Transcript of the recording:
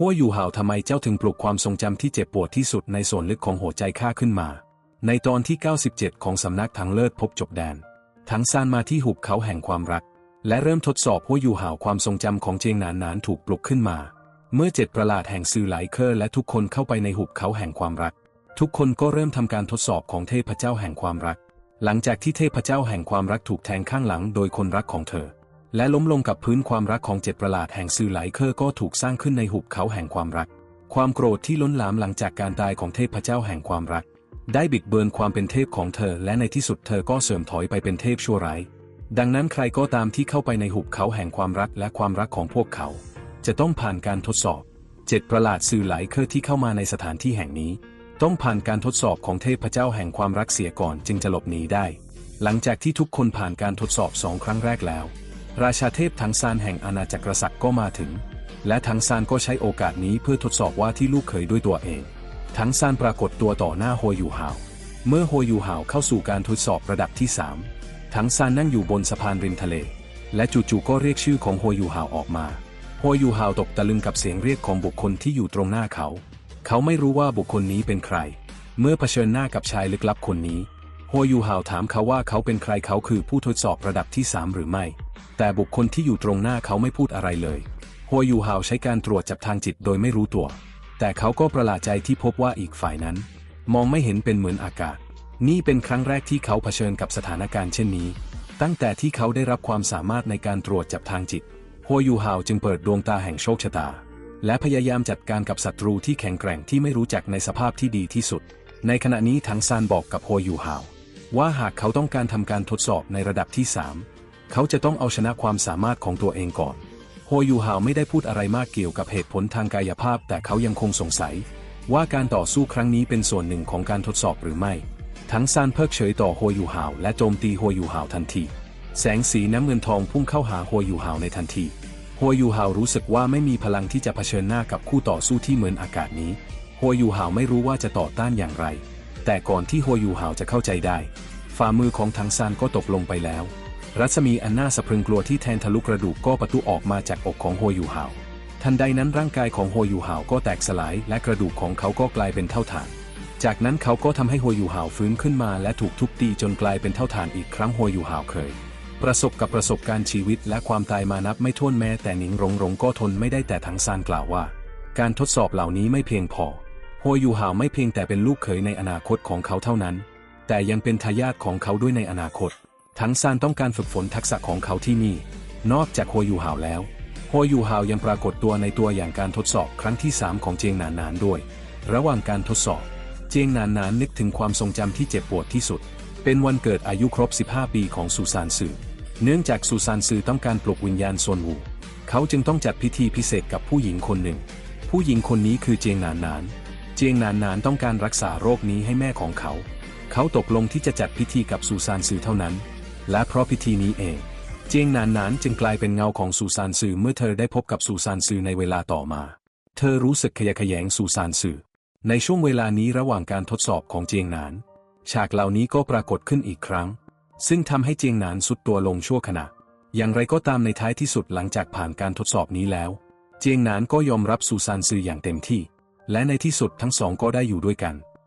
หัวอยู่ห่าวทำไมเจ้าถึงปลุกความทรงจำที่เจ็บปวดที่สุดในส่วนลึกของหัวใจข้าขึ้นมา ในตอนที่ 97 ของสำนักทางเลิศพบจบแดน ทั้งซานมาที่หุบเขาแห่งความรัก และเริ่มทดสอบหัวอยู่ห่าวความทรงจำของเจียงหนานนานถูกปลุกขึ้นมา เมื่อเจ็ดประหลาดแห่งซือไหลเคอร์และทุกคนเข้าไปในหุบเขาแห่งความรัก ทุกคนก็เริ่มทำการทดสอบของเทพเจ้าแห่งความรัก หลังจากที่เทพเจ้าแห่งความรักถูกแทงข้างหลังโดยคนรักของเธอ และล้มลงกับพื้นความรักของเจ็ดประหลาดแห่งซือไหลเคอร์ก็ถูกสร้างขึ้นในหุบเขาแห่งความรัก ความโกรธที่ล้นหลามหลังจากการตายของเทพเจ้าแห่งความรัก ได้บิดเบือนความเป็นเทพของเธอ และในที่สุดเธอก็เสื่อมถอยไปเป็นเทพชั่วร้าย ดังนั้นใครก็ตามที่เข้าไปในหุบเขาแห่งความรักและความรักของพวกเขา จะต้องผ่านการทดสอบ เจ็ดประหลาดสื่อไหลเคอร์ที่เข้ามาในสถานที่แห่งนี้ ต้องผ่านการทดสอบของเทพเจ้าแห่งความรักเสียก่อนจึงจะหลบหนีได้ หลังจากที่ทุกคนผ่านการทดสอบสองครั้งแรกแล้ว ราชาเทพทังซานแห่งอาณาจักรศักดิ์ก็มาถึง และทังซานก็ใช้โอกาสนี้เพื่อทดสอบว่าที่ลูกเคยด้วยตัวเอง ทังซานปรากฏตัวต่อหน้าโฮยูฮาว เมื่อโฮยูฮาวเข้าสู่การทดสอบระดับที่ 3 ทังซานนั่งอยู่บนสะพานริมทะเล และจู่ๆก็เรียกชื่อของโฮยูฮาวออกมา โฮยูฮาวตกตะลึงกับเสียงเรียกของบุคคลที่อยู่ตรงหน้าเขา เขาไม่รู้ว่าบุคคลนี้เป็นใคร เมื่อเผชิญหน้ากับชายลึกลับคนนี้ โฮยูฮาวถามเขาว่าเขาเป็นใครเขาคือผู้ทดสอบระดับที่ 3 หรือไม่ แต่บุคคลที่อยู่ตรงหน้าเขาไม่พูดอะไรเลยโฮยูฮาวใช้การตรวจจับทางจิตโดยไม่รู้ตัว แต่เขาก็ประหลาดใจที่พบว่าอีกฝ่ายนั้น มองไม่เห็นเป็นเหมือนอากาศ นี่เป็นครั้งแรกที่เขาเผชิญกับสถานการณ์เช่นนี้ ตั้งแต่ที่เขาได้รับความสามารถในการตรวจจับทางจิตโฮยูฮาวจึงเปิดดวงตาแห่งโชคชะตา และพยายามจัดการกับศัตรูที่แข็งแกร่งที่ไม่รู้จักในสภาพที่ดีที่สุด ในขณะนี้ทั้งซานบอกกับโฮยูฮาวว่าหากเขาต้องการทำการทดสอบในระดับที่3 เขาจะต้องเอาชนะความสามารถของตัวเองก่อน โฮยูฮาวไม่ได้พูดอะไรมากเกี่ยวกับเหตุผลทางกายภาพ แต่เขายังคงสงสัย ว่าการต่อสู้ครั้งนี้เป็นส่วนหนึ่งของการทดสอบหรือไม่ ทั้งซานเพิกเฉยต่อโฮยูฮาวและโจมตีโฮยูฮาวทันที แสงสีน้ำเงินทองพุ่งเข้าหาโฮยูฮาวในทันทีโฮยูฮาวรู้สึกว่าไม่มีพลังที่จะเผชิญหน้ากับคู่ต่อสู้ที่เหมือนอากาศนี้โฮยูฮาวไม่รู้ว่าจะต่อต้านอย่างไร แต่ก่อนที่โฮยูฮาวจะเข้าใจได้ ฝ่ามือของทังซานก็ตกลงไปแล้ว รัศมีอันน่าสะพรึงกลัวที่แทนทะลุกระดูกก็ประตุออกมาจากอกของโฮยูฮาว ทันใดนั้นร่างกายของโฮยูฮาวก็แตกสลายและกระดูกของเขาก็กลายเป็นเท่าฐาน จากนั้นเขาก็ทำให้โฮยูฮาวฟื้นขึ้นมาและถูกทุบตีจนกลายเป็นเท่าฐานอีกครั้งโฮยูฮาวเคย ประสบกับประสบการณ์ชีวิตและความตายมานับไม่ถ้วนแม้แต่หนิงหรงหรงก็ทนไม่ได้แต่ทังซานกล่าวว่า การทดสอบเหล่านี้ไม่เพียงพอ โฮยูฮาวไม่เพียงแต่เป็นลูกเขยในอนาคตของเขาเท่านั้น แต่ยังเป็นทายาทของเขาด้วยในอนาคต ทั้งซานต้องการฝึกฝนทักษะของเขาที่นี่ นอกจากโฮยูฮาวแล้ว โฮยูฮาวยังปรากฏตัวในตัวอย่างการทดสอบครั้งที่ 3 ของเจียงหนานนานด้วย ระหว่างการทดสอบ เจียงหนานนานนึกถึงความทรงจำที่เจ็บปวดที่สุด เป็นวันเกิดอายุครบ 15 ปีของซูซานซือเนื่องจากซูซานซือต้องการปลุกวิญญาณซวนวู เขาจึงต้องจัดพิธีพิเศษกับผู้หญิงคนหนึ่ง ผู้หญิงคนนี้คือเจียงหนานนาน เจียงหนานนานต้องการรักษาโรคนี้ให้แม่ของเขา เขาตกลงที่จะจัดพิธีกับซูซานซือเท่านั้น และเพราะพิธีนี้เอง เจียงหนานนานจึงกลายเป็นเงาของซูซานซือเมื่อเธอได้พบกับซูซานซือในเวลาต่อมา เธอรู้สึกขยะแขยงซูซานซือในช่วงเวลานี้ระหว่างการทดสอบของเจียงหนาน ฉากเหล่านี้ก็ปรากฏขึ้นอีกครั้ง ซึ่งทำให้เจียงหนานสุดตัวลงชั่วขณะ อย่างไรก็ตามในท้ายที่สุดหลังจากผ่านการทดสอบนี้แล้ว เจียงหนานก็ยอมรับซูซานซืออย่างเต็มที่ และในที่สุดทั้งสองก็ได้อยู่ด้วยกัน